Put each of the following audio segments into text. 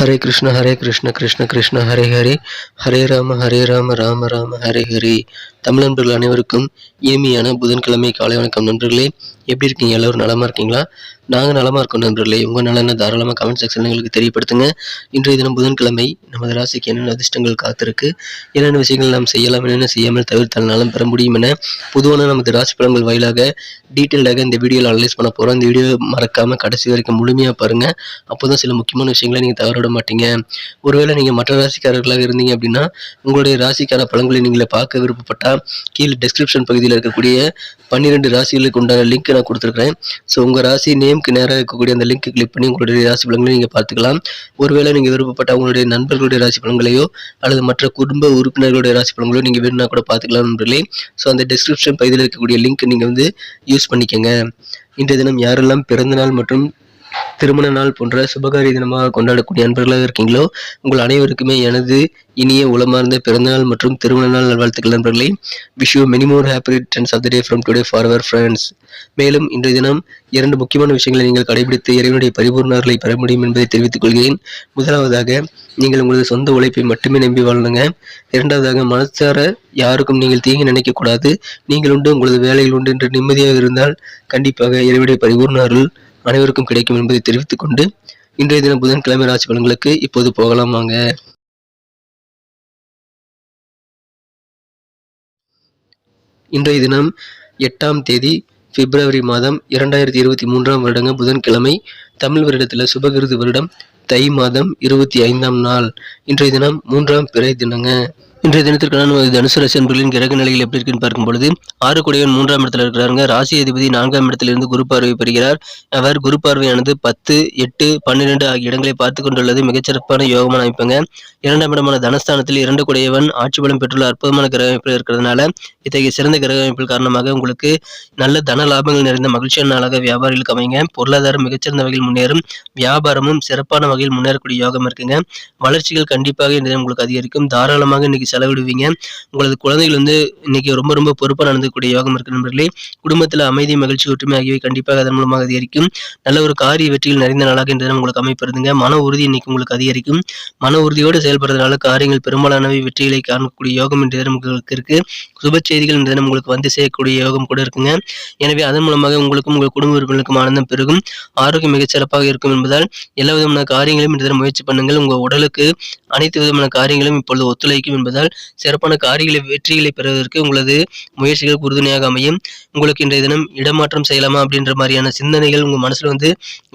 ஹரே கிருஷ்ண ஹரே கிருஷ்ண கிருஷ்ண கிருஷ்ண ஹரே ஹரே. ஹரே ராம ஹரே ராம ராம ராம ஹரே ஹரே. தமிழ் நண்பர்கள் அனைவருக்கும் இனிமையான புதன்கிழமை காலை வணக்கம் நண்பர்களே. எப்படி இருக்கீங்க? எல்லோரும் நலமாக இருக்கீங்களா? நாங்கள் நலமாக இருக்கோம் நண்பர்களே. உங்கள் நலனை தாராளமாக கமெண்ட் செக்ஷன் எங்களுக்கு தெரியப்படுத்துங்க. இன்றைய தினம் புதன்கிழமை நமது ராசிக்கு என்னென்ன அதிர்ஷ்டங்கள் காத்திருக்கு என்னென்ன விஷயங்கள் நாம் செய்யலாம் என்னென்ன செய்யாமல் தவிர்த்தால் பெற முடியும் என பொதுவான நமது ராசி பலன்கள் வாயிலாக டீட்டெயில்டாக இந்த வீடியோவில் அனலைஸ் பண்ண போகிறோம் இந்த வீடியோ மறக்காமல் கடைசி வரைக்கும் முழுமையாக பாருங்கள் அப்போ தான் சில முக்கியமான விஷயங்களை நீங்கள் தவறோட மாட்டீங்க. ஒருவேளை நீங்கள் மற்ற ராசிக்காரர்களாக இருந்தீங்க அப்படின்னா உங்களுடைய ராசிக்கான பழங்களை நீங்கள் பார்க்க விருப்பப்பட்டால் கீழே டெஸ்கிரிப்ஷன் பகுதியில் இருக்கக்கூடிய பன்னிரெண்டு ராசிகளுக்கு உண்டான லிங்க் நான் கொடுத்துருக்கிறேன். ஸோ உங்கள் ராசி நேம்க்கு நேராக இருக்கக்கூடிய அந்த லிங்க் கிளிக் பண்ணி உங்களுடைய ராசி பலன்களை நீங்கள் பார்த்துக்கலாம். ஒருவேளை நீங்கள் விருப்பப்பட்ட உங்களுடைய நண்பர்களுடைய ராசி பலன்களையோ அல்லது மற்ற குடும்ப உறுப்பினர்களுடைய ராசி பழங்களோ நீங்கள் வேணும்னா கூட பார்த்துக்கலாம் நண்பர்களே. ஸோ அந்த டெஸ்கிரிப்ஷன் பகுதியில் இருக்கக்கூடிய லிங்க் நீங்கள் வந்து யூஸ் பண்ணிக்கோங்க. இன்றைய தினம் யாரெல்லாம் பிறந்தநாள் மற்றும் திருமண நாள் போன்ற சுபகாரிய தினமாக கொண்டாடக்கூடிய நண்பர்களாக இருக்கீங்களோ உங்கள் அனைவருக்குமே எனது இனிய உளமார்ந்த பிறந்தநாள் மற்றும் திருமண நாள் நல்வாழ்த்துக்கள் நண்பர்களே. Wish you many more happy returns of the day from today for our friends மேலும் இன்றைய தினம் இரண்டு முக்கியமான விஷயங்களை நீங்கள் கடைபிடித்து இறைவனுடைய பரிபூர்ணர்களை பெற முடியும் என்பதை தெரிவித்துக் கொள்கிறேன். முதலாவதாக நீங்கள் உங்களது சொந்த உழைப்பை மட்டுமே நம்பி வாழணுங்க இரண்டாவதாக மனசார யாருக்கும் நீங்கள் தீங்கு நினைக்கக்கூடாது நீங்கள் உண்டு உங்களது வேலைகள் உண்டு என்று நிம்மதியாக இருந்தால் கண்டிப்பாக இறைவனுடைய பரிபூர்ணர்கள் அனைவருக்கும் கிடைக்கும் என்பதை தெரிவித்துக் கொண்டு இன்றைய தினம் புதன்கிழமை ராசி பலன்களுக்கு இப்போது போகலாம் வாங்க. இன்றைய தினம் எட்டாம் தேதி பிப்ரவரி மாதம் இரண்டாயிரத்தி இருபத்தி மூன்றாம் வருடங்க புதன்கிழமை தமிழ் வருடத்தில் சுபகிருது வருடம் தை மாதம் இருபத்தி ஐந்தாம் நாள். இன்றைய தினம் மூன்றாம் பிறை தினங்க. இன்றைய தினத்திற்கான நமது தனுசு ராசி அன்பர்களின் கிரக நிலையில் எப்படி இருக்குன்னு பார்க்கும் பொழுது ஆறு குடையன் மூன்றாம் இடத்துல இருக்கிறாங்க. ராசி அதிபதி நான்காம் இடத்திலிருந்து குரு பார்வை பெறுகிறார். அவர் குரு பார்வையானது பத்து எட்டு பன்னிரெண்டு ஆகிய இடங்களை பார்த்து கொண்டுள்ளது. மிகச்சிறப்பான யோகமான அமைப்புங்க. இரண்டாம் இடமான தனஸ்தானத்தில் இரண்டு குடையவன் ஆட்சி பலம் பெற்றுள்ள அற்புதமான கிரக அமைப்பில் இருக்கிறதுனால இத்தகைய சிறந்த கிரக அமைப்பில் காரணமாக உங்களுக்கு நல்ல தன லாபங்கள் நிறைந்த மகிழ்ச்சியான நாளாக வியாபாரிகளுக்கு அமைங்க பொருளாதாரம் மிகச்சிறந்த வகையில் முன்னேறும். வியாபாரமும் சிறப்பான வகையில் முன்னேறக்கூடிய யோகம் இருக்குங்க. வளர்ச்சிகள் கண்டிப்பாக இந்த உங்களுக்கு அதிகரிக்கும். தாராளமாக இன்னைக்கு செலவிடுவீங்க. உங்களது குழந்தைகள் வந்து இன்னைக்கு ரொம்ப ரொம்ப பொறுப்பாக நடந்துக்கூடிய யோகம் இருக்கு நண்பர்களே. குடும்பத்தில் அமைதி மகிழ்ச்சி ஒற்றுமை ஆகியவை கண்டிப்பாக அதன் மூலமாக அதிகரிக்கும். நல்ல ஒரு காரிய வெற்றியில் நிறைந்த நாளாக இந்த உங்களுக்கு அமைப்பிருந்துங்க மன உறுதி இன்னைக்கு உங்களுக்கு அதிகரிக்கும். மன உறுதியோடு செயல்படுறதுனால காரியங்கள் பெரும்பாலானவை வெற்றிகளை காணக்கூடிய யோகம் என்ற தினம் உங்களுக்கு இருக்கு. சுப செய்திகள் இந்த தினம் உங்களுக்கு வந்து செய்யக்கூடிய யோகம் கூட இருக்குங்க. எனவே அதன் மூலமாக உங்களுக்கும் உங்கள் குடும்ப உறுப்பினருக்கும் ஆனந்தம் பெருகும். ஆரோக்கியம் மிகச்சிறப்பாக இருக்கும் என்பதால் எல்லா விதமான காரியங்களையும் இந்த தினம் முயற்சி பண்ணுங்கள். உங்கள் உடலுக்கு அனைத்து விதமான காரியங்களும் இப்பொழுது ஒத்துழைக்கும் என்பதால் சிறப்பான காரியங்களை வெற்றிகளை பெறுவதற்கு உங்களது முயற்சிகள் உறுதுணையாக அமையும். உங்களுக்கு இன்றைய தினம் இடமாற்றம் செய்யலாமா அப்படின்ற மாதிரியான சிந்தனைகள் உங்கள் மனசில் வந்து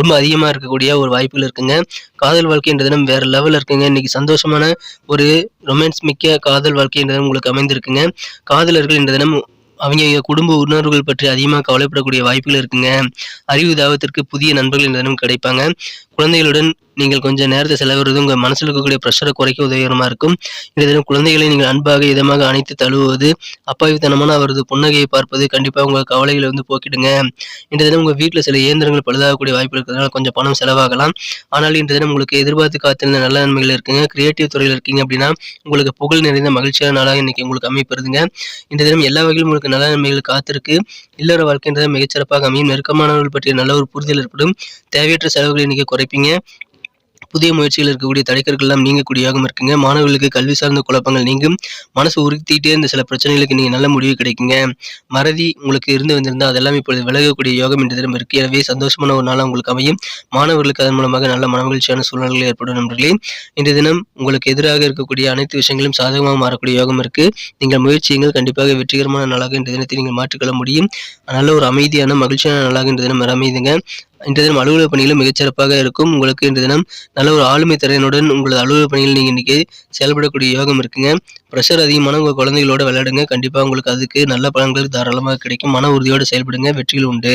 ரொம்ப அதிகமாக இருக்கக்கூடிய ஒரு வாய்ப்புகள் இருக்குங்க. காதல் வாழ்க்கை இன்றைய தினம் வேறு லெவலில் இருக்குங்க. இன்னைக்கு சந்தோஷமான ஒரு ரொமான்ஸ் மிக்க காதல் வாழ்க்கை இன்றைய தினம் உங்களுக்கு அமைந்திருக்குங்க. காதலர்கள் இன்றைய தினம் அவங்க குடும்ப உணர்வுகள் பற்றி அதிகமாக கவலைப்படக்கூடிய வாய்ப்புகள் இருக்குங்க. அறிவு தாவத்திற்கு புதிய நண்பர்கள் இந்த தினம் கிடைப்பாங்க. குழந்தைகளுடன் நீங்கள் கொஞ்சம் நேரத்தை செலவிடுறது உங்கள் மனசில் இருக்கக்கூடிய ப்ரெஷரை குறைக்க உதவிகரமாக இருக்கும். இந்த தினம் குழந்தைகளை நீங்கள் அன்பாக இதமாக அணைத்து தழுவுவது அப்பாவித்தனமான அவரது புன்னகையை பார்ப்பது கண்டிப்பாக உங்கள் கவலைகளை வந்து போக்கிடுங்க. இந்த தினம் உங்கள் வீட்டில் சில இயந்திரங்கள் பழுதாகக்கூடிய வாய்ப்பு இருக்கிறதுனால கொஞ்சம் பணம் செலவாகலாம். ஆனால் இன்று தினம் உங்களுக்கு எதிர்பார்த்து காத்திருந்த நல்ல நன்மைகள் இருக்குங்க. கிரியேட்டிவ் துறையில் இருக்கீங்க அப்படின்னா உங்களுக்கு புகழ் நிறைந்த மகிழ்ச்சியான நாளாக இன்னைக்கு உங்களுக்கு அமைப்பிருதுங்க இந்த தினம் எல்லா வகையிலும் உங்களுக்கு நல்ல நன்மைகள் காத்திருக்கு. இல்லற வாழ்க்கைன்றது மிகச்சிறப்பாக அமையும். நெருக்கமானவர்கள் பற்றிய நல்ல ஒரு புரிதல் ஏற்படும். தேவையற்ற செலவுகளை இன்னைக்கு இருப்பீங்க. புதிய முயற்சிகள் இருக்கக்கூடிய தடைக்கற்கள்லாம் நீங்கக்கூடிய யோகம் இருக்குங்க. மாணவர்களுக்கு கல்வி சார்ந்த குழப்பங்கள் நீங்கும். மனசு உறுத்திட்டே இருந்த சில பிரச்சனைகளுக்கு நீங்கள் நல்ல முடிவு கிடைக்குங்க. மறதி உங்களுக்கு இருந்து வந்திருந்தால் அதெல்லாம் இப்பொழுது விலகக்கூடிய யோகம் என்று தினம் இருக்கு. எனவே சந்தோஷமான ஒரு நாளாக உங்களுக்கு அமையும். மாணவர்களுக்கு அதன் மூலமாக நல்ல மனமகிழ்ச்சியான சூழ்நிலைகள் ஏற்படும் நண்பர்களே. இன்றைய தினம் உங்களுக்கு எதிராக இருக்கக்கூடிய அனைத்து விஷயங்களும் சாதகமாக மாறக்கூடிய யோகம் இருக்கு. நீங்கள் முயற்சியுங்கள் கண்டிப்பாக வெற்றிகரமான நாளாக இன்றைய தினத்தை நீங்கள் மாற்றிக்கொள்ள முடியும். நல்ல ஒரு அமைதியான மகிழ்ச்சியான நாளாக இன்றைய தினம் அமைதிங்க இன்றைய தினம் அலுவலக பணிகளும் மிகச்சிறப்பாக இருக்கும். உங்களுக்கு இன்றைய தினம் நல்ல ஒரு ஆளுமை திறனுடன் உங்களது அலுவலக பணிகள் நீங்கள் இன்னைக்கு செயல்படக்கூடிய யோகம் இருக்குங்க. ப்ரெஷர் அதிகமான உங்கள் குழந்தைகளோட விளையாடுங்க. கண்டிப்பாக உங்களுக்கு அதுக்கு நல்ல பலன்கள் தாராளமாக கிடைக்கும். மன உறுதியோடு செயல்படுங்க. வெற்றிகள் உண்டு.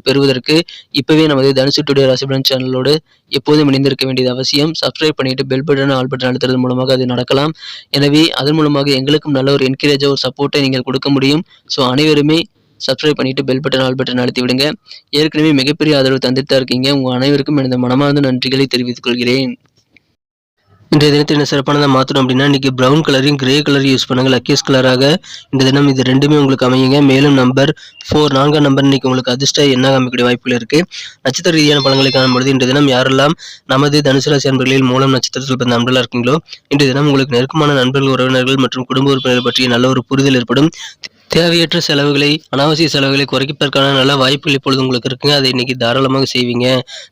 பெறுவதற்கு இப்பவே நமது தனுசு டுடே ராசிபலன் சேனலோடு எப்போதும் இணைந்திருக்க வேண்டியது அவசியம். சப்ஸ்கிரைப் பண்ணிட்டு பெல் பட்டன் ஆல் பட்டன் அழுத்துறது மூலமாக அது நடக்கலாம். எனவே அதன் மூலமாக எங்களுக்கும் நல்ல ஒரு என்கரேஜாக ஒரு சப்போர்ட்டை நீங்கள் கொடுக்க முடியும். ஸோ அனைவருமே சப்ஸ்கிரைப் பண்ணிட்டு பெல் பட்டன் ஆல் பட்டன் அழுத்தி விடுங்க. ஏற்கனவே மிகப்பெரிய ஆதரவு தந்துட்டு தான் இருக்கீங்க. உங்கள் அனைவருக்கும் எனது மனமார்ந்த நன்றிகளை தெரிவித்துக் கொள்கிறேன். இன்றைய தினத்தை என்ன சிறப்பானதாக மாற்றணும் அப்படின்னா இன்னைக்கு ப்ரௌன் கலரையும் கிரே கலர் யூஸ் பண்ணுங்கள் லக்கீஸ் கலராக இந்த தினம் இது ரெண்டுமே உங்களுக்கு அமையுங்க. மேலும் நம்பர் ஃபோர் நான்காம் நம்பர் இன்னைக்கு உங்களுக்கு அதிர்ஷ்ட எண்ணாக அமைக்கக்கூடிய வாய்ப்புகள் இருக்கு. நட்சத்திர ரீதியான பழங்களை காணும்பொழுது இன்றைய தினம் யாரெல்லாம் நமது தனுசு ராசி அன்பர்களில் மூலம் நட்சத்திரத்தில் பிறந்த நண்பர்களாக இருக்கீங்களோ இன்றைய தினம் உங்களுக்கு நெருக்கமான நண்பர்கள் உறவினர்கள் மற்றும் குடும்ப உறுப்பினர்கள் பற்றிய நல்ல ஒரு புரிதல் ஏற்படும். தேவையற்ற செலவுகளை அனாவசிய செலவுகளை குறைப்பதற்கான நல்ல வாய்ப்புகள் இப்பொழுது உங்களுக்கு இருக்குங்க. அதை இன்னைக்கு தாராளமாக செய்வீங்க.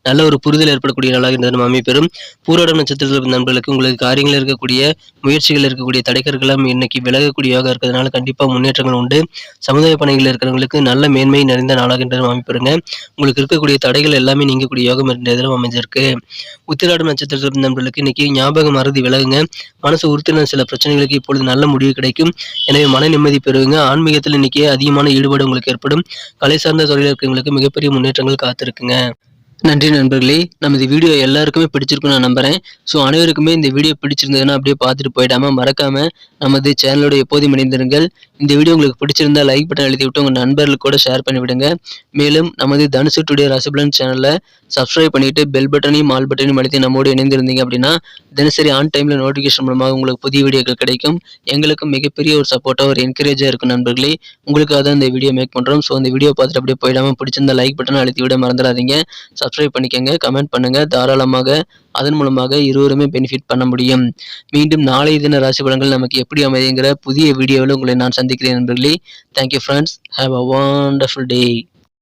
நல்ல ஒரு புரிதல் ஏற்படக்கூடிய நாளாக இந்த தினம் அமைப்பெறும் பூராடம் நட்சத்திரத்தில் நண்பர்களுக்கு உங்களுக்கு காரியங்களில் இருக்கக்கூடிய முயற்சிகள் இருக்கக்கூடிய தடைக்கற்களும் இன்னைக்கு விலகக்கூடியதாக இருக்கிறதுனால கண்டிப்பாக முன்னேற்றங்கள் உண்டு. சமுதாய பணிகளில் இருக்கிறவங்களுக்கு நல்ல மேன்மை நிறைந்த நாளாக இந்த தினம் அமைப்பெறுங்க உங்களுக்கு இருக்கக்கூடிய தடைகள் எல்லாமே நீங்கக்கூடிய யோகம் இந்த தினம் அமைஞ்சிருக்கு. உத்திராடம் நட்சத்திரத்தில் நண்பர்களுக்கு இன்னைக்கு ஞாபகம் மறதி விலகுங்க. மனசு உறுத்தின சில பிரச்சனைகளுக்கு இப்பொழுது நல்ல முடிவு கிடைக்கும். எனவே மன நிம்மதி பெறுவீங்க ஆன்மீகத்தில் இன்னைக்கு அதிகமான ஈடுபாடு உங்களுக்கு ஏற்படும். கலை சார்ந்த தொழில் இருக்கிறவங்களுக்கு மிகப்பெரிய முன்னேற்றங்கள் காத்திருக்குங்க. நன்றி நண்பர்களே. நமது வீடியோ எல்லாருக்குமே பிடிச்சிருக்குன்னு நான் நம்புறேன். ஸோ அனைவருக்குமே இந்த வீடியோ பிடிச்சிருந்ததுன்னா அப்படியே பார்த்துட்டு போயிடாம மறக்காம நமது சேனலோட எப்போதும் இணைந்திருங்கள். இந்த வீடியோ உங்களுக்கு பிடிச்சிருந்தா லைக் பட்டன் எழுதி விட்டு உங்கள் நண்பர்களுக்கு கூட ஷேர் பண்ணி விடுங்க. மேலும் நமது தனுசு டுடே ராசிபலன் சேனலை சப்ஸ்கிரைப் பண்ணிட்டு பெல் பட்டனையும் ஆல் பட்டனையும் அழுத்தி நம்மோடு இணைந்திருந்தீங்க அப்படின்னா தினசரி ஆன் டைம்ல நோட்டிஃபிகேஷன் மூலமாக உங்களுக்கு புதிய வீடியோக்கள் கிடைக்கும். எங்களுக்கும் மிகப்பெரிய ஒரு சப்போர்ட்டாக ஒரு என்கரேஜாக இருக்கும் நண்பர்களே. உங்களுக்காக தான் இந்த வீடியோ மேக் பண்ணுறோம் ஸோ இந்த வீடியோ பார்த்துட்டு அப்படியே போயிடாம பிடிச்சிருந்தா லைக் பட்டன் அழுத்தி விட மறந்துடாதீங்க. சப்ஸ்கிரைப் பண்ணிக்கங்க கமெண்ட் பண்ணுங்க தாராளமாக அதன் மூலமாக இருவருமே பெனிஃபிட் பண்ண முடியும். மீண்டும் நாளைய தின ராசி பலன்கள் நமக்கு எப்படி அமைதிங்கிற புதிய வீடியோவில் உங்களை நான் சந்திக்கிறேன் நண்பர்களே. Thank you friends have a wonderful day